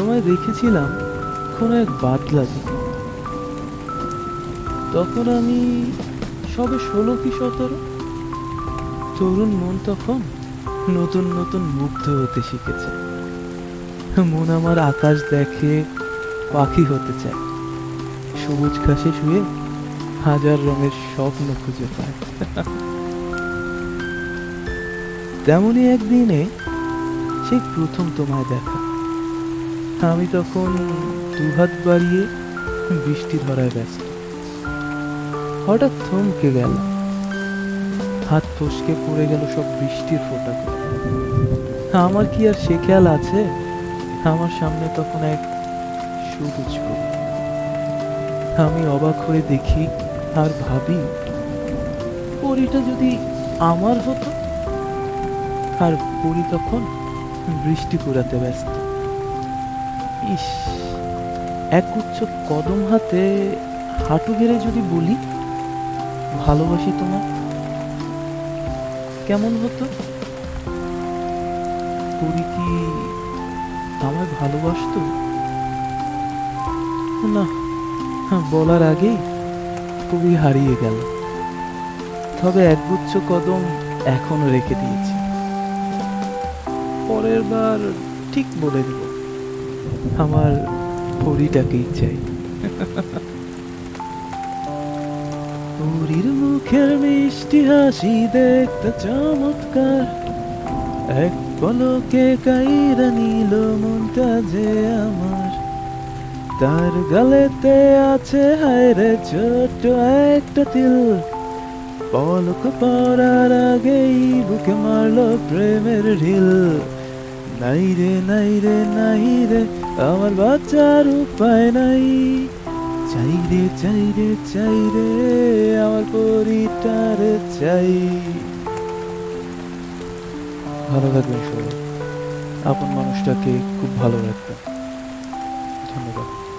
তোমায় দেখেছিলাম কোনো এক বাদলা তখন আমি সবে ষোলো কি সতেরো? তরুণ মন তখন নতুন নতুন মুগ্ধ হতে শিখেছে। মন আমার আকাশ দেখে পাখি হতে চায়। সবুজ ঘাসে শুয়ে হাজার রঙের স্বপ্ন খুঁজে পায়। তেমনই একদিনে সেই প্রথম তোমায় দেখা। আমি তখন দুহাত বাড়িয়ে বৃষ্টি ধরায় ব্যস্ত। হঠাৎ থমকে গেল হাত ফসকে পড়ে গেল সব বৃষ্টির ফোঁটা আমার কি আর সে খেয়াল আছে? আমার সামনে তখন এক সবুজ আমি অবাক হয়ে দেখি আর ভাবি, পরিটা যদি আমার হতো? আর পরি তখন বৃষ্টি কুড়াতে ব্যস্ত। ইস, এক উচ্চ কদম হাতে হাঁটু গেড়ে যদি বলি, ভালোবাসি তোমার কেমন হতো? পরি কি আমায় ভালোবাসতো? না, বলার আগেই কবি হারিয়ে গেল। তবে একগুচ্ছ কদম এখনও রেখে দিয়েছি। পরের বার ঠিক বলে দিব। আমার পরিটাকেই চাই পরির মুখের মিষ্টি হাসি দেখতে চমৎকার। এক পলকে কাইরা নিল মনটা যে আমার। তার গালেতে আছে হায়রে ছোট্ট একটা তিল। পলক পড়ার আগেই বুকে মারলো প্রেমের ঢিল। নাই রে নাই রে নাই রে, আমার বাচ্চার উপায় নাই। চাই রে চাই রে চাই রে, আমার পরিটার চাই। ভালো থাকবেন সবাই। আপন মানুষটাকে খুব ভালো রাখবেন। ধন্যবাদ।